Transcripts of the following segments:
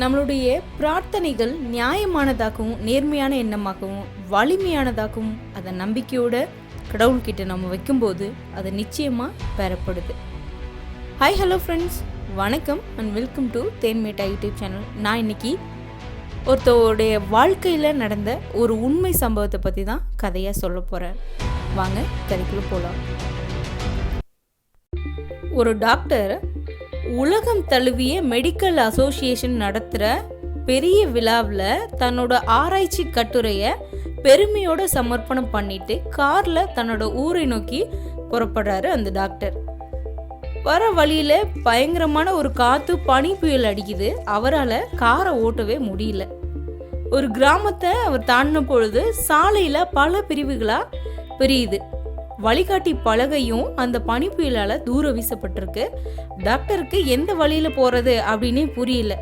நம்மளுடைய பிரார்த்தனைகள் நியாயமானதாகவும் நேர்மையான எண்ணமாகவும் வலிமையானதாகவும் அதை நம்பிக்கையோட கடவுள்கிட்ட நம்ம வைக்கும்போது அது நிச்சயமாக பெறப்படுது. ஹாய் ஹலோ ஃப்ரெண்ட்ஸ் வணக்கம் and welcome to Thenmetta YouTube channel நான் இன்னைக்கு ஒருத்தருடைய வாழ்க்கையில் நடந்த ஒரு உண்மை சம்பவத்தை பற்றி தான் கதையாக சொல்ல போகிறேன் வாங்க கதைக்குள்ளே போகலாம் ஒரு டாக்டர் உலகம் தழுவிய மெடிக்கல் அசோசியேஷன் நடத்துகிற பெரிய விழாவில் தன்னோட ஆராய்ச்சி கட்டுரையை பெருமையோட சமர்ப்பணம் பண்ணிட்டு காரில் தன்னோட ஊரை நோக்கி புறப்படுறாரு அந்த டாக்டர். வர வழியில் பயங்கரமான ஒரு காற்று பனி புயல் அடிக்குது. அவரால் காரை ஓட்டவே முடியல. ஒரு கிராமத்தை அவர் தாண்டின பொழுது சாலையில் பல பிரிவுகளாக பிரியுது. வழிகாட்டி பலகையும் அந்த பனி புயலால் தூர வீசப்பட்டிருக்கு. டாக்டருக்கு எந்த வழியில் போகிறது அப்படின்னே புரியல.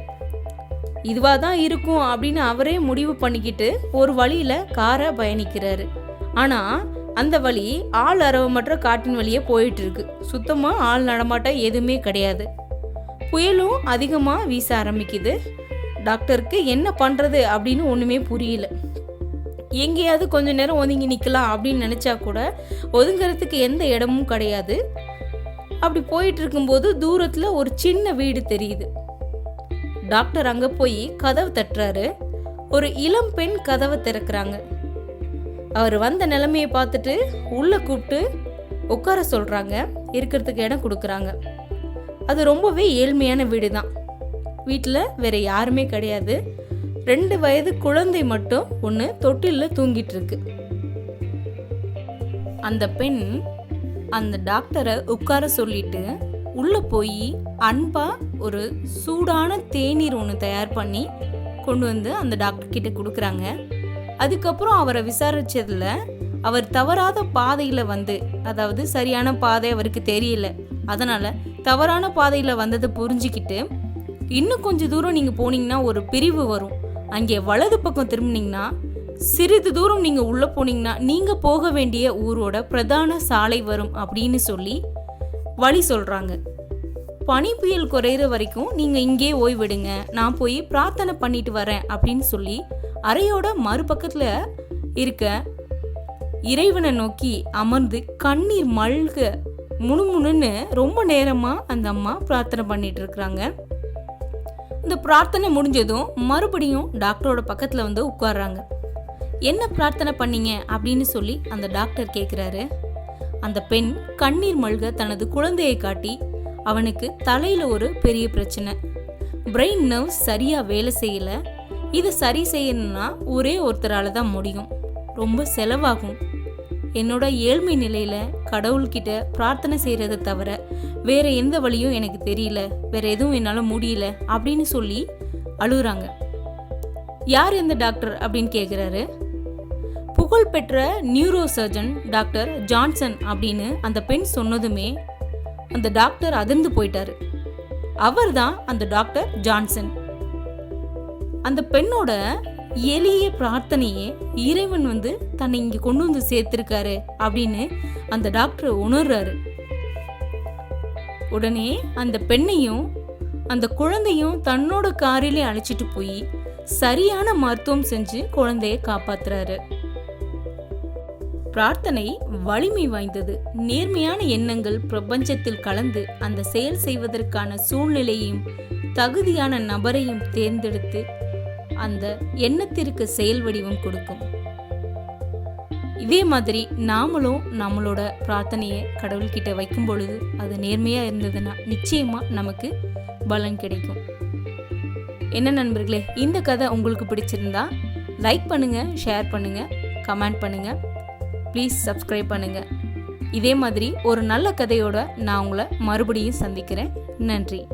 இதுவாக தான் இருக்கும் அப்படின்னு அவரே முடிவு பண்ணிக்கிட்டு ஒரு வழியில் காரை பயணிக்கிறாரு. ஆனால் அந்த வழி ஆள் அரவமற்ற காட்டின் வழியே போயிட்டு இருக்கு ஆள் நடமாட்டம் எதுவுமே கிடையாது. புயலும் அதிகமாக வீச ஆரம்பிக்குது. டாக்டருக்கு என்ன பண்ணுறது அப்படின்னு ஒன்றுமே புரியல. எங்கேயாவது கொஞ்ச நேரம் ஒதுங்கி நிற்கலாம் அப்படின்னு நினச்சா கூட ஒதுங்கிறதுக்கு எந்த இடமும் கிடையாது. அப்படி போயிட்டு இருக்கும்போது தூரத்தில் ஒரு சின்ன வீடு தெரியுது. டாக்டர் அங்கே போய் கதவு தட்டுறாரு. ஒரு இளம் பெண் கதவை திறக்கிறாங்க. அவர் வந்த நிலைமையை பார்த்துட்டு உள்ளே கூப்பிட்டு உட்கார சொல்கிறாங்க இருக்கிறதுக்கு இடம் கொடுக்குறாங்க. அது ரொம்பவே ஏழ்மையான வீடு தான் வீட்டில் வேற யாருமே கிடையாது. ரெண்டு வயது குழந்தை மட்டும் ஒன்று தொட்டிலில் தூங்கிட்டு இருக்கு அந்த பெண் அந்த டாக்டரை உட்கார சொல்லிட்டு உள்ளே போய் அன்பா ஒரு சூடான தேநீர் ஒன்று தயார் பண்ணி கொண்டு வந்து அந்த டாக்டர் கிட்ட கொடுக்குறாங்க. அதுக்கப்புறம் அவரை விசாரிச்சதுல அவர் தவறாத பாதையில் வந்து அதாவது சரியான பாதை அவருக்கு தெரியல. அதனால தவறான பாதையில் வந்ததை புரிஞ்சுக்கிட்டு இன்னும் கொஞ்சம் தூரம் நீங்கள் போனீங்கன்னா ஒரு பிரிவு வரும். அங்கே வலது பக்கம் திரும்பினீங்கன்னா சிறிது தூரம் நீங்கள் உள்ளே போனீங்கன்னா நீங்கள் போக வேண்டிய ஊரோட பிரதான சாலை வரும் அப்படின்னு சொல்லி வழி சொல்கிறாங்க பனி புயல் குறையிற வரைக்கும் நீங்கள் இங்கே ஓய்விடுங்க. நான் போய் பிரார்த்தனை பண்ணிட்டு வரேன் அப்படின்னு சொல்லி அறையோட மறுபக்கத்தில் இருக்க இறைவனை நோக்கி அமர்ந்து கண்ணீர் மல்க முணுமுணுன்னு ரொம்ப நேரமாக அந்த அம்மா பிரார்த்தனை பண்ணிட்டு இருக்கிறாங்க. இந்த பிரார்த்தனை முடிஞ்சதும் மறுபடியும் டாக்டரோட பக்கத்தில் வந்து உட்கார்றாங்க. என்ன பிரார்த்தனை பண்ணீங்க? அப்படின்னு சொல்லி அந்த டாக்டர் கேட்குறாரு அந்த பெண் கண்ணீர் மல்க தனது குழந்தையை காட்டி அவனுக்கு தலையில் ஒரு பெரிய பிரச்சனை. பிரெயின் நர்வ்ஸ் சரியாக வேலை செய்யலை. இதை சரி செய்யணும்னா ஒரே ஒருத்தரால் தான் முடியும். ரொம்ப செலவாகும். என்னோட ஏழ்மை நிலையில கடவுள்கிட்ட பிரார்த்தனை செய்யறதை தவிர வேற எந்த வழியும் எனக்கு தெரியல. வேற எதுவும் என்னால முடியல அப்படின்னு சொல்லி அழுகுறாங்க. யார் எந்த டாக்டர் அப்படின்னு கேட்குறாரு புகழ்பெற்ற நியூரோ சர்ஜன் டாக்டர் ஜான்சன் அப்படின்னு அந்த பெண் சொன்னதுமே அந்த டாக்டர் அதிர்ந்து போயிட்டாரு. அவர்தான் அந்த டாக்டர் ஜான்சன். அந்த பெண்ணோட எளிய பிரார்த்தனையே இறைவன் வந்து தன்னை இங்கே கொண்டு வந்து சேர்த்திருக்காரு அப்படின்னு அந்த டாக்டர் உணர்றாரு. உடனே அந்த பெண்ணையும் அந்த குழந்தையும் தன்னோட காரிலே அழைச்சிட்டு போய் சரியான மருத்துவம் செஞ்சு குழந்தைய காப்பாத்துறாரு. பிரார்த்தனை வலிமை வாய்ந்தது. நேர்மையான எண்ணங்கள் பிரபஞ்சத்தில் கலந்து அந்த செயல் செய்வதற்கான சூழ்நிலையையும் தகுதியான நபரையும் தேர்ந்தெடுத்து அந்த எண்ணத்திற்கு செயல் வடிவம் கொடுக்கும். இதே மாதிரி நாமளும் நம்மளோட பிரார்த்தனையை கடவுள்கிட்ட வைக்கும் பொழுது அது நேர்மையாக இருந்ததுன்னா நிச்சயமாக நமக்கு பலன் கிடைக்கும். என்ன நண்பர்களே இந்த கதை உங்களுக்கு பிடிச்சிருந்தா லைக் பண்ணுங்கள் ஷேர் பண்ணுங்கள் கமெண்ட் பண்ணுங்கள் ப்ளீஸ் சப்ஸ்கிரைப் பண்ணுங்கள் இதே மாதிரி ஒரு நல்ல கதையோட நான் உங்களை மறுபடியும் சந்திக்கிறேன். நன்றி.